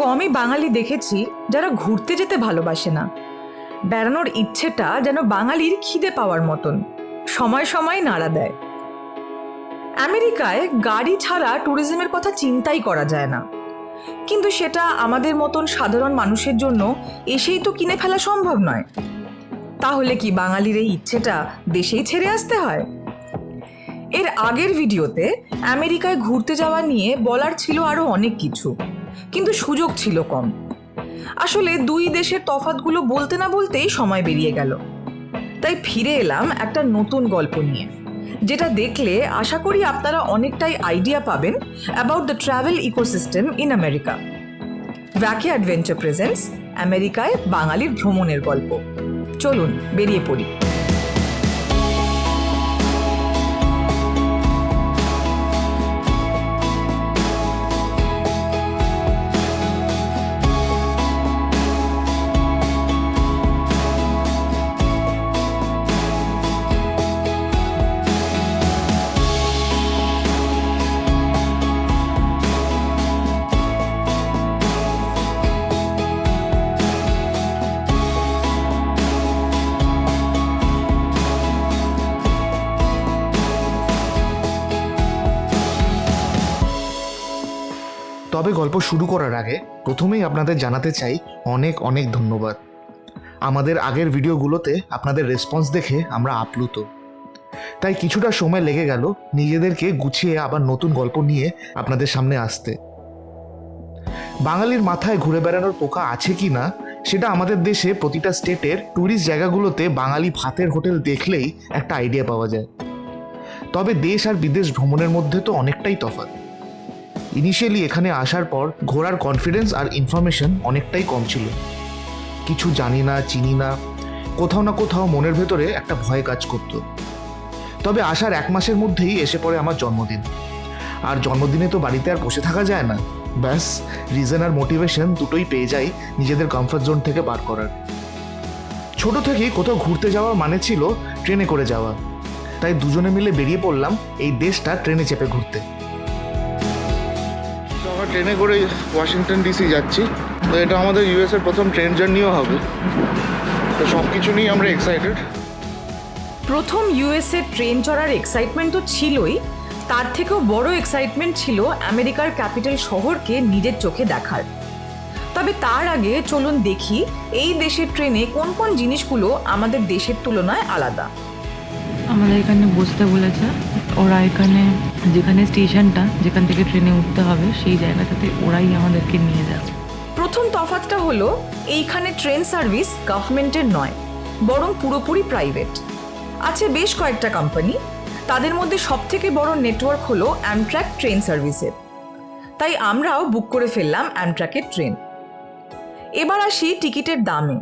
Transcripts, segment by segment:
কমই বাঙালি দেখেছি যারা ঘুরতে যেতে ভালোবাসে না। বেড়ানোর ইচ্ছেটা যেন বাঙালির খিদে পাওয়ার মতন। সময় সময় নাড়া দেয়। আমেরিকায় গাড়ি ছাড়া ট্যুরিজমের কথা চিন্তাই করা যায় না। কিন্তু সেটা আমাদের মতন সাধারণ মানুষের জন্য এসেই তো কিনে ফেলা সম্ভব নয়। তাহলে কি বাঙালির এই ইচ্ছেটা দেশেই ছেড়ে আসতে হয়? এর আগের ভিডিওতে আমেরিকায় ঘুরতে যাওয়া নিয়ে বলার ছিল আরও অনেক কিছু। কিন্তু সুযোগ ছিল কম। আসলে দুই দেশের তফাতগুলো বলতে না বলতেই সময় বেরিয়ে গেল। তাই ফিরে এলাম একটা নতুন গল্প নিয়ে, যেটা দেখলে আশা করি আপনারা অনেকটাই আইডিয়া পাবেন about the travel ecosystem in America ভ্যাকে adventure presents আমেরিকায় বাঙালির ভ্রমণের গল্প। চলুন, বেরিয়ে পড়ি। তবে গল্প শুরু করার আগে প্রথমেই আপনাদের জানাতে চাই অনেক অনেক ধন্যবাদ। আমাদের আগের ভিডিওগুলোতে আপনাদের রেসপন্স দেখে আমরা আপ্লুত। তাই কিছুটা সময় লেগে গেল নিজেদেরকে গুছিয়ে আবার নতুন গল্প নিয়ে আপনাদের সামনে আসতে। বাঙালির মাথায় ঘুরে বেড়ানোর পোকা আছে কি না, সেটা আমাদের দেশে প্রতিটা স্টেটের ট্যুরিস্ট জায়গাগুলোতে বাঙালি ভাতের হোটেল দেখলেই একটা আইডিয়া পাওয়া যায়। তবে দেশ আর বিদেশ ভ্রমণের মধ্যে তো অনেকটাই তফাৎ। ইনিশিয়ালি এখানে আসার পর ঘোরার কনফিডেন্স আর ইনফরমেশন অনেকটাই কম ছিল। কিছু জানি না, চিনি না, কোথাও না কোথাও মনের ভেতরে একটা ভয় কাজ করতো। তবে আসার এক মাসের মধ্যেই এসে পড়ে আমার জন্মদিন। আর জন্মদিনে তো বাড়িতে আর বসে থাকা যায় না। ব্যাস রিজন আর মোটিভেশন দুটোই পেয়ে যাই নিজেদের কমফর্ট জোন থেকে বার করার। ছোট থেকেই কোথাও ঘুরতে যাওয়া মানে ছিল ট্রেনে করে যাওয়া। তাই দুজনে মিলে বেরিয়ে পড়লাম এই দেশটা ট্রেনে চেপে ঘুরতে। ট্রেনে করে ওয়াশিংটন ডিসি যাচ্ছি। তো এটা আমাদের ইউএস এর প্রথম ট্রেন জার্নিও হবে। তো সব কিছু নিয়ে আমরা এক্সাইটেড প্রথম ইউএসএ ট্রেন চড়ার এক্সাইটমেন্ট তো ছিলই। তার থেকেও বড় এক্সাইটমেন্ট ছিল আমেরিকার ক্যাপিটাল শহরকে নিজের চোখে দেখার। তবে তার আগে চলুন দেখি, এই দেশের ট্রেনে কোন কোন জিনিসগুলো আমাদের দেশের তুলনায় আলাদা। আমাদের এখানে বসতে বলেছে। ওরা এখানে, যেখানে স্টেশনটা, যেখান থেকে ট্রেনে উঠতে হবে, সেই জায়গাটাতে ওরাই আমাদেরকে নিয়ে যাবে প্রথম তফাৎটা হলো, এইখানে ট্রেন সার্ভিস গভর্নমেন্টের নয়, বরং পুরোপুরি প্রাইভেট। আছে বেশ কয়েকটা কোম্পানি, তাদের মধ্যে সবথেকে বড় নেটওয়ার্ক হলো অ্যামট্র্যাক ট্রেন সার্ভিসের। তাই আমরাও বুক করে ফেললাম অ্যামট্র্যাকের ট্রেন। এবার আসি টিকিটের দামে।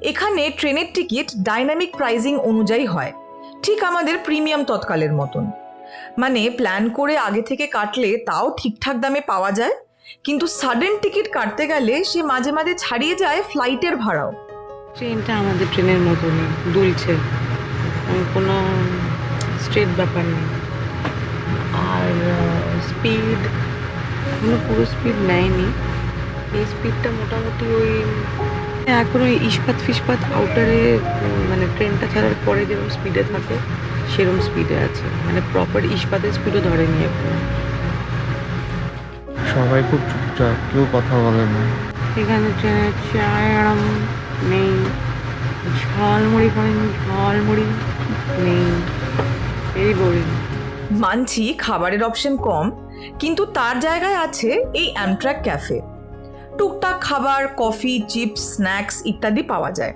এখানে ট্রেনের টিকিট ডাইনামিক প্রাইজিং অনুযায়ী হয়। ঠিক আমাদের প্রিমিয়াম তৎকালের মতন। মানে প্ল্যান করে আগে থেকে কাটলে তাও ঠিকঠাক দামে পাওয়া যায়, কিন্তু সাডেন টিকিট কাটতে গেলে সে মাঝে মাঝে ছাড়িয়ে যায় ফ্লাইটের ভাড়াও। ট্রেনটা আমাদের ট্রেনের মতনই দুলছে। কোনো স্ট্রেট ব্যাপার নেই আর স্পিড কোনো পুরো স্পিড নেয়নি। এই স্পিডটা মোটামুটি ওই এখন ওই ইস্পাত ফিসপাত আউটারে মানে ট্রেনটা ছাড়ার পরে যেরকম স্পিডে থাকে সেরকম স্পিডে আছে। মানে প্রপার ইস্পাতের স্পিডও ধরেনি এখন। সবাই খুব চুপচাপ কেউ কথা বলে না। এখানে ট্রেনে চায় আরাম নেই ঝালমুড়ি খাবেন ঝালমুড়ি নেই। এই বোরিং মানছি খাবারের অপশন কম কিন্তু তার জায়গায় আছে এই অ্যামট্র্যাক ক্যাফে টুকটাক খাবার, কফি, চিপস, স্ন্যাক্স ইত্যাদি পাওয়া যায়।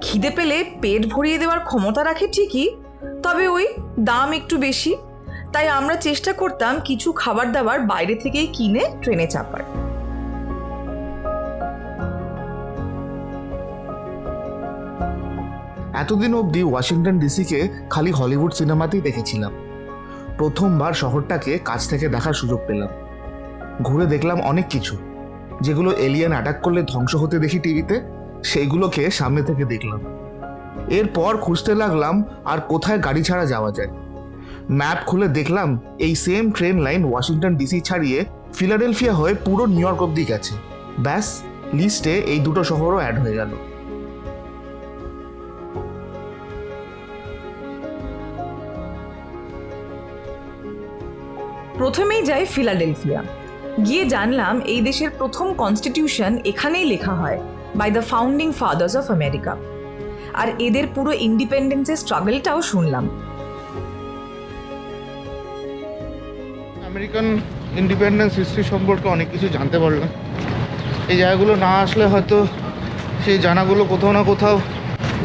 খিদে পেলে পেট ভরিয়ে দেওয়ার ক্ষমতা রাখে ঠিকই, তবে ওই দাম একটু বেশি। তাই আমরা চেষ্টা করতাম কিছু খাবার দাবার বাইরে থেকেই কিনে ট্রেনে চাপার। এতদিন অবধি ওয়াশিংটন ডিসিকে খালি হলিউড সিনেমাতেই দেখেছিলাম। প্রথমবার শহরটাকে কাছ থেকে দেখার সুযোগ পেলাম। ঘুরে দেখলাম অনেক কিছু। যেগুলো এলিয়েন অ্যাটাক করলে ধ্বংস হতে দেখি টিভিতে সেইগুলোকে সামনে থেকে দেখলাম। এরপর খুঁজতে লাগলাম আর কোথায় গাড়ি ছাড়া যাওয়া যায়। ম্যাপ খুলে দেখলাম এই same train line Washington DC ছাড়িয়ে ফিলাডেলফিয়া হয়ে পুরো নিউ ইয়র্ক অব্দি গেছে। ব্যাস লিস্টে এই দুটো শহরও অ্যাড হয়ে গেল। প্রথমেই যাই ফিলাডেলফিয়া গিয়ে জানলাম এই দেশের প্রথম কনস্টিটিউশন এখানেই লেখা হয় by the founding fathers of America আর এদের পুরো ইন্ডিপেন্ডেন্সের স্ট্রাগলটাও শুনলাম। আমেরিকান ইন্ডিপেন্ডেন্স হিস্ট্রি সম্পর্কে অনেক কিছু জানতে পারলাম। এই জায়গাগুলো না আসলে হয়তো সেই জানাগুলো কোথাও না কোথাও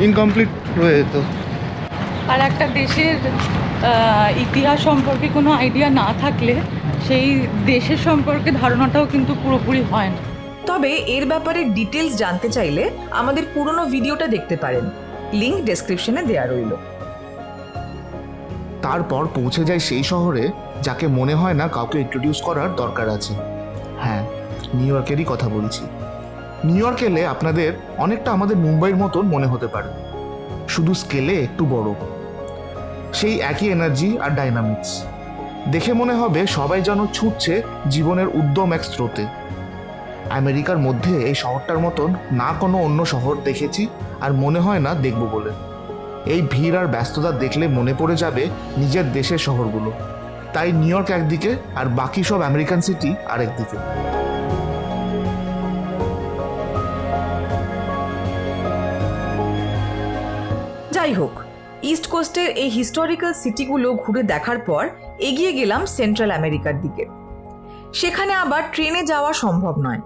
ইনকমপ্লিট রয়ে যেত। আর একটা দেশের ইতিহাস সম্পর্কে কোনো আইডিয়া না থাকলে সেই দেশের সম্পর্কে ধারণাটাও কিন্তু পুরোপুরি হয় না। তবে এর ব্যাপারে ডিটেলস জানতে চাইলে আমাদের পুরনো ভিডিওটা দেখতে পারেন। লিংক ডেসক্রিপশনে দেওয়া রইল। তারপর পৌঁছে যায় সেই শহরে যাকে মনে হয় না কাউকে ইন্ট্রোডিউস করার দরকার আছে। হ্যাঁ নিউ ইয়র্কেরই কথা বলছি। নিউ ইয়র্ক এলে আপনাদের অনেকটা আমাদের মুম্বাইয়ের মতন মনে হতে পারে। শুধু স্কেলে একটু বড়। সেই একই এনার্জি আর ডাইনামিক্স দেখে মনে হবে সবাই যেন ছুটছে জীবনের উদ্যম এক স্রোতে। আমেরিকার মধ্যে এই শহরটার মতন না কোনো অন্য শহর দেখেছি আর মনে হয় না দেখব বলে। এই ভিড় আর ব্যস্ততা দেখলে মনে পড়ে যাবে নিজের দেশের শহরগুলো। তাই নিউ ইয়র্ক একদিকে আর বাকি সব আমেরিকান সিটি আরেকদিকে যাই হোক ইস্ট কোস্টের এই হিস্টোরিক্যাল সিটিগুলো ঘুরে দেখার পর এগিয়ে গেলাম সেন্ট্রাল আমেরিকার দিকে। সেখানে আবার ট্রেনে যাওয়া সম্ভব নয়।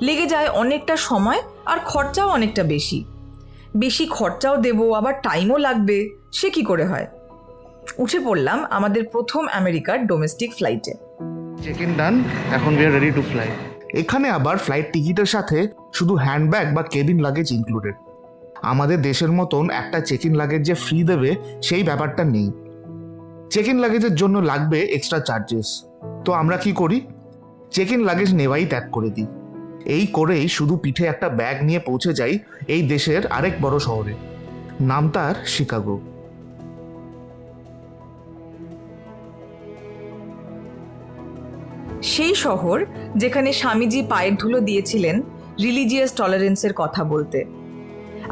লেগে যায় অনেকটা সময় আর খরচাও অনেকটা বেশি। বেশি খরচাও দেবো আবার টাইমও লাগবে সে কি করে হয়? উঠে পড়লাম আমাদের প্রথম আমেরিকার ডোমেস্টিক ফ্লাইটে চেক ইন ডান এখন we are ready to fly এখানে আবার ফ্লাইট টিকিটের সাথে শুধু হ্যান্ডব্যাগ বা কেবিন লাগেজ ইনক্লুডেড আমাদের দেশের মতন একটা চেক ইন লাগেজ যে ফ্রি দেবে, সেই ব্যাপারটা নেই। চেক ইন লাগেজের জন্য লাগবে এক্সট্রা চার্জেস তো আমরা কি করি? চেক ইন লাগেজ নেওয়াই ত্যাগ করে দিই। এই করেই শুধু পিঠে একটা ব্যাগ নিয়ে পৌঁছে যাই এই দেশের আরেক বড় শহরে। নাম তার শিকাগো। সেই শহর যেখানে স্বামীজি পায়ের ধুলো দিয়েছিলেন রিলিজিয়াস টলারেন্সের কথা বলতে।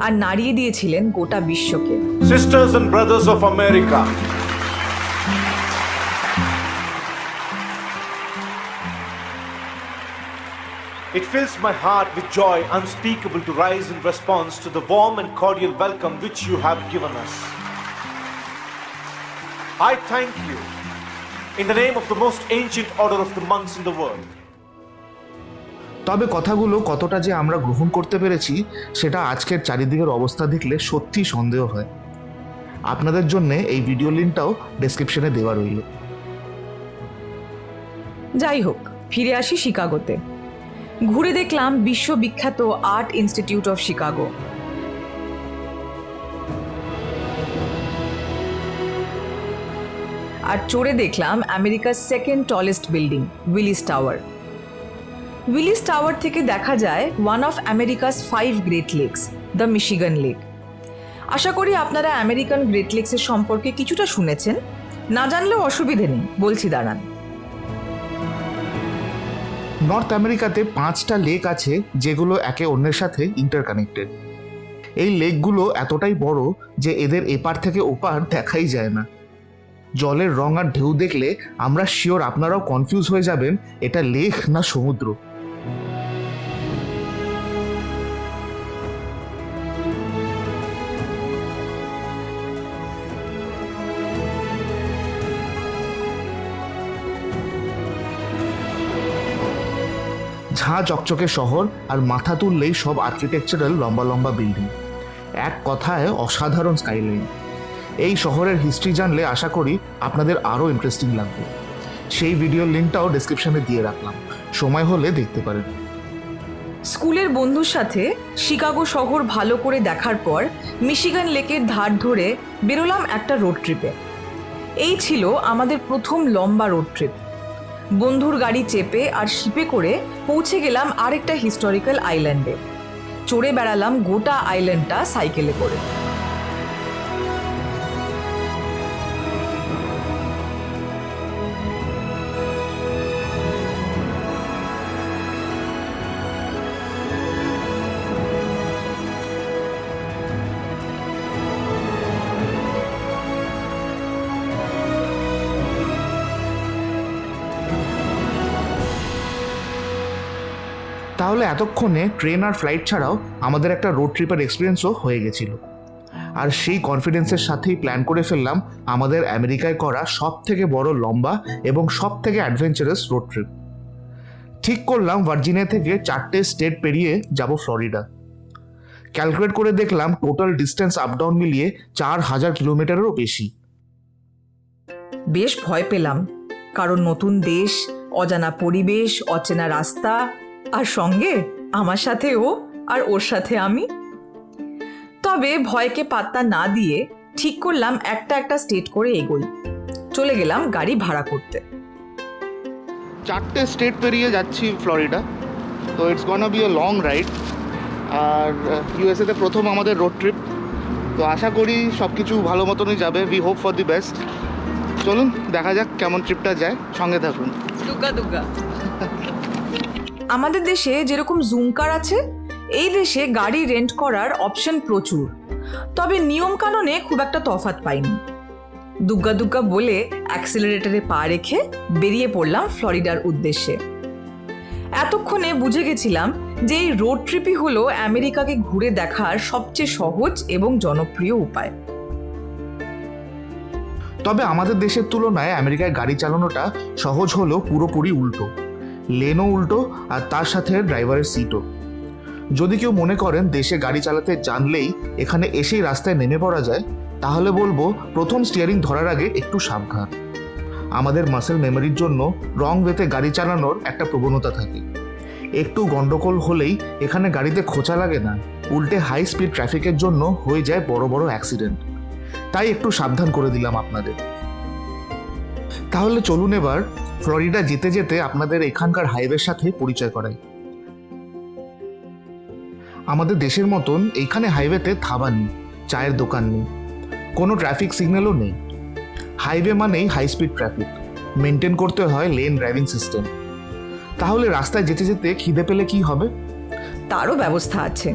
আর নাড়িয়ে দিয়েছিলেন গোটা বিশ্বকে Sisters and brothers of America, it fills my heart with joy unspeakable to rise in response to the warm and cordial welcome which you have given us. I thank you in the name of the most ancient order of the monks in the world. তবে কথাগুলো কতটা যে আমরা গ্রহণ করতে পেরেছি, সেটা আজকের চারিদিকের অবস্থা দেখলে সত্যি সন্দেহ হয়। আপনাদের জন্য এই ভিডিও লিঙ্কটাও ডেসক্রিপশনে দেওয়া রইল। যাই হোক, ফিরে আসি শিকাগোতে। ঘুরে দেখলাম বিশ্ববিখ্যাত আর্ট ইনস্টিটিউট অফ শিকাগো। আর চড়ে দেখলাম আমেরিকার second tallest building, Willis tower. Willis tower থেকে দেখা যায় one of America's five great lakes the Michigan lake আশা করি আপনারা আমেরিকান গ্রেট লেকসের সম্পর্কে কিছুটা শুনেছেন। না জানলেও অসুবিধে নেই, বলছি দাঁড়ান। নর্থ আমেরিকাতে পাঁচটা লেক আছে যেগুলো একে অন্যের সাথে ইন্টারকানেক্টেড এই লেকগুলো এতটাই বড় যে এদের এপার থেকে ওপার দেখাই যায় না। জলের রং আর ঢেউ দেখলে আমরা শিওর আপনারাও কনফিউজ হয়ে যাবেন, এটা লেক না সমুদ্র। ঝাঁ চকচকে শহর আর মাথা তুললেই সব আর্কিটেকচারাল লম্বা লম্বা বিল্ডিং এক কথায় অসাধারণ স্কাইলাইন এই শহরের হিস্ট্রি জানলে আশা করি আপনাদের আরও ইন্টারেস্টিং লাগবে। সেই ভিডিওর লিঙ্কটাও ডেসক্রিপশনে দিয়ে রাখলাম। সময় হলে দেখতে পারেন। স্কুলের বন্ধুর সাথে শিকাগো শহর ভালো করে দেখার পর মিশিগান লেকের ধার ধরে বেরোলাম একটা রোড ট্রিপে এই ছিল আমাদের প্রথম লম্বা রোড ট্রিপ বন্ধুর গাড়ি চেপে আর শিপে করে পৌঁছে গেলাম আরেকটা হিস্টোরিক্যাল আইল্যান্ডে চড়ে বেড়ালাম গোটা আইল্যান্ডটা সাইকেলে করে। তাহলে এতক্ষণে ট্রেন আর ফ্লাইট ছাড়াও আমাদের একটা রোড ট্রিপের এক্সপিরিয়েন্সও হয়ে গেছিল। আর সেই কনফিডেন্সের সাথেই প্ল্যান করে ফেললাম আমাদের আমেরিকায় করা সব থেকে বড় লম্বা এবং সব থেকে অ্যাডভেঞ্চারাস রোড ট্রিপ ঠিক করলাম ভার্জিনিয়া থেকে চারটে স্টেট পেরিয়ে যাব ফ্লোরিডা। ক্যালকুলেট করে দেখলাম টোটাল ডিস্টেন্স আপ ডাউন মিলিয়ে চার হাজার কিলোমিটারেরও বেশি। বেশ ভয় পেলাম, কারণ নতুন দেশ, অজানা পরিবেশ, অচেনা রাস্তা আর সঙ্গে আমার সাথে ও আর ওর সাথে আমি। তবে ভয়কে পাত্তা না দিয়ে ঠিক করলাম একটা একটা স্টেট করে এগোই। চলে গেলাম গাড়ি ভাড়া করতে। চারটে স্টেট পেরিয়ে যাচ্ছি ফ্লোরিডা। তো it's gonna be a long ride আর ইউএসএতে প্রথম আমাদের রোড ট্রিপ তো আশা করি সব কিছু ভালো মতনই যাবে। We hope for the best চলুন দেখা যাক কেমন ট্রিপটা যায়। সঙ্গে থাকুন। দুগা দুগা। আমাদের দেশে যেরকম জুম কার আছে, এই দেশে গাড়ি রেন্ট করার অপশন প্রচুর। তবে নিয়ম কানুনে খুব একটা তফাৎ পাইনি। দুগ্গা দুগ্গা বলে অ্যাক্সিলারেটরে পা রেখে বেরিয়ে পড়লাম ফ্লোরিডার উদ্দেশ্যে। এতক্ষণে বুঝে গেছিলাম যে এই রোড ট্রিপই হলো আমেরিকাকে ঘুরে দেখার সবচেয়ে সহজ এবং জনপ্রিয় উপায়। তবে আমাদের দেশের তুলনায় আমেরিকায় গাড়ি চালানোটা সহজ হলেও পুরোপুরি উল্টো। লেনও উল্টো আর তার সাথে ড্রাইভারের সিটও। যদি কেউ মনে করেন দেশে গাড়ি চালাতে জানলেই এখানে এসেই রাস্তায় নেমে পড়া যায়, তাহলে বলব প্রথম স্টিয়ারিং ধরার আগে একটু সাবধান। আমাদের মাসেল মেমোরির জন্য রং ওয়েতে গাড়ি চালানোর একটা প্রবণতা থাকে। একটু গন্ডগোল হলেই এখানে গাড়িতে খোঁচা লাগে না, উল্টে হাই স্পিড ট্রাফিকের জন্য হয়ে যায় বড় বড় অ্যাক্সিডেন্ট তাই একটু সাবধান করে দিলাম আপনাদের। তাহলে চলুন এবার ফ্লোরিডা যেতে যেতে আপনাদের এখানকার হাইওয়ের সাথে পরিচয় করাই। আমাদের দেশের মতন এইখানে হাইওয়েতে থাবা নেই, চায়ের দোকান নেই, কোনো ট্রাফিক সিগন্যালও নেই। হাইওয়ে মানেই হাই স্পিড ট্রাফিক মেনটেন করতে হয় লেন ড্রাইভিং সিস্টেম তাহলে রাস্তায় যেতে যেতে খিদে পেলে কি হবে? তারও ব্যবস্থা আছে।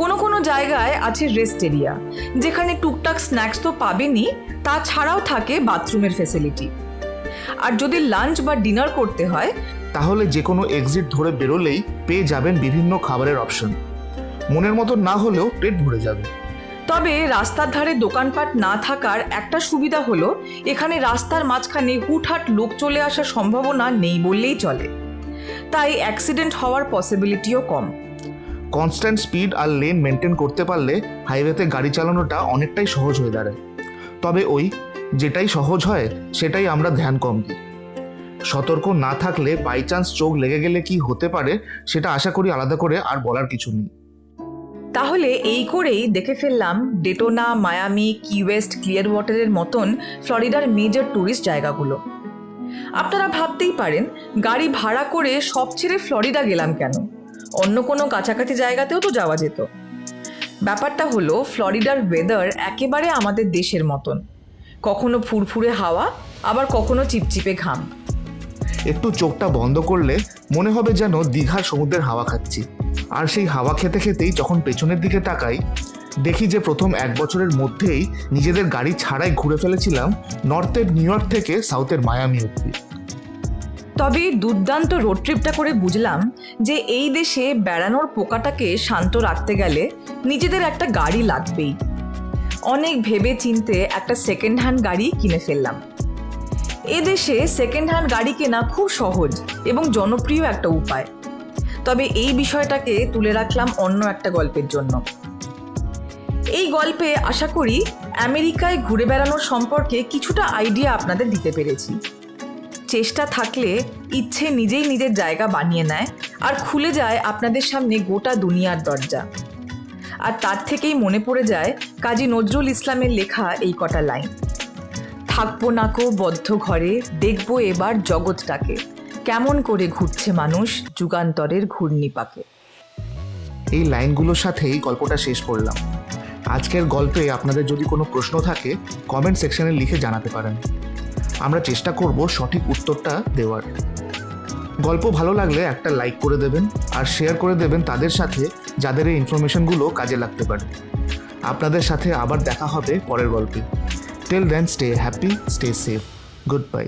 কোনো কোনো জায়গায় আছে রেস্ট এরিয়া যেখানে টুকটাক স্ন্যাক্স তো পাবেনই, তাছাড়াও থাকে বাথরুমের ফেসিলিটি আর যদি লাঞ্চ বা ডিনার করতে হয় তাহলে যে কোনো এক্সিট ধরে বেরোলেই পেয়ে যাবেন বিভিন্ন খাবারের অপশন মনের মতো না হলেও পেট ভরে যাবে। তবে রাস্তার ধারে দোকানপাট না থাকার একটা সুবিধা হলো এখানে রাস্তার মাঝখানে হুটহাট লোক চলে আসার সম্ভাবনা নেই বললেই চলে। তাই অ্যাক্সিডেন্ট হওয়ার পসিবিলিটিও কম। কনস্ট্যান্ট স্পিড আর লেন মেনটেন করতে পারলে হাইওয়েতে গাড়ি চালানোটা অনেকটাই সহজ হয়ে দাঁড়ায়। তবে ওই যেটাই সহজ হয়, সেটাই আমরা ধ্যান কম দিই। সতর্ক না থাকলে বাই চান্স চোখ লেগে গেলে কি হতে পারে, সেটা আশা করি আলাদা করে আর বলার কিছু নেই। তাহলে এই করেই দেখে ফেললাম Daytona Miami Key West Clear ওয়াটারের মতন ফ্লোরিডার মেজর ট্যুরিস্ট জায়গাগুলো। আপনারা ভাবতেই পারেন, গাড়ি ভাড়া করে সব ছেড়ে ফ্লোরিডা গেলাম কেন? অন্য কোনো কাছাকাছি জায়গাতেও তো যাওয়া যেত। ব্যাপারটা হলো ফ্লোরিডার ওয়েদার একেবারে আমাদের দেশের মতন। কখনো ফুরফুরে হাওয়া আবার কখনো চিপচিপে ঘাম। একটু চোখটা বন্ধ করলে মনে হবে যেন দীঘার সমুদ্রের হাওয়া খাচ্ছি। আর সেই হাওয়া খেতে খেতেই যখন পেছনের দিকে তাকাই দেখি যে প্রথম এক বছরের মধ্যেই নিজেদের গাড়ি ছাড়াই ঘুরে ফেলেছিলাম নর্থের নিউ ইয়র্ক থেকে সাউথের মায়ামি অব্দি তবে দুর্দান্ত রোড ট্রিপটা করে বুঝলাম যে এই দেশে বেড়ানোর পোকাটাকে শান্ত রাখতে গেলে নিজেদের একটা গাড়ি লাগবেই। অনেক ভেবে চিনতে একটা সেকেন্ড হ্যান্ড গাড়ি কিনে ফেললাম। এদেশে সেকেন্ড হ্যান্ড গাড়ি কেনা খুব সহজ এবং জনপ্রিয় একটা উপায়। তবে এই বিষয়টাকে তুলে রাখলাম অন্য একটা গল্পের জন্য। এই গল্পে আশা করি আমেরিকায় ঘুরে বেড়ানোর সম্পর্কে কিছুটা আইডিয়া আপনাদের দিতে পেরেছি। চেষ্টা থাকলে ইচ্ছে নিজেই নিজের জায়গা বানিয়ে নেয় আর খুলে যায় আপনাদের সামনে গোটা দুনিয়ার দরজা। আর তার থেকেই মনে পড়ে যায় কাজী নজরুল ইসলামের লেখা এই কটা লাইন। থাকব নাকো বদ্ধ ঘরে, দেখব এবার জগৎটাকে। কেমন করে ঘুরছে মানুষ যুগান্তরের ঘূর্ণি পাকে। এই লাইনগুলোর সাথেই গল্পটা শেষ করলাম। আজকের গল্পে আপনাদের যদি কোনো প্রশ্ন থাকে কমেন্ট সেকশনে লিখে জানাতে পারেন। আমরা চেষ্টা করব সঠিক উত্তরটা দেওয়ার। গল্প ভালো লাগলে একটা লাইক করে দেবেন আর শেয়ার করে দেবেন তাদের সাথে যাদের এই ইনফরমেশনগুলো কাজে লাগতে পারে। আপনাদের সাথে আবার দেখা হবে পরের গল্পে। Till then stay happy stay safe goodbye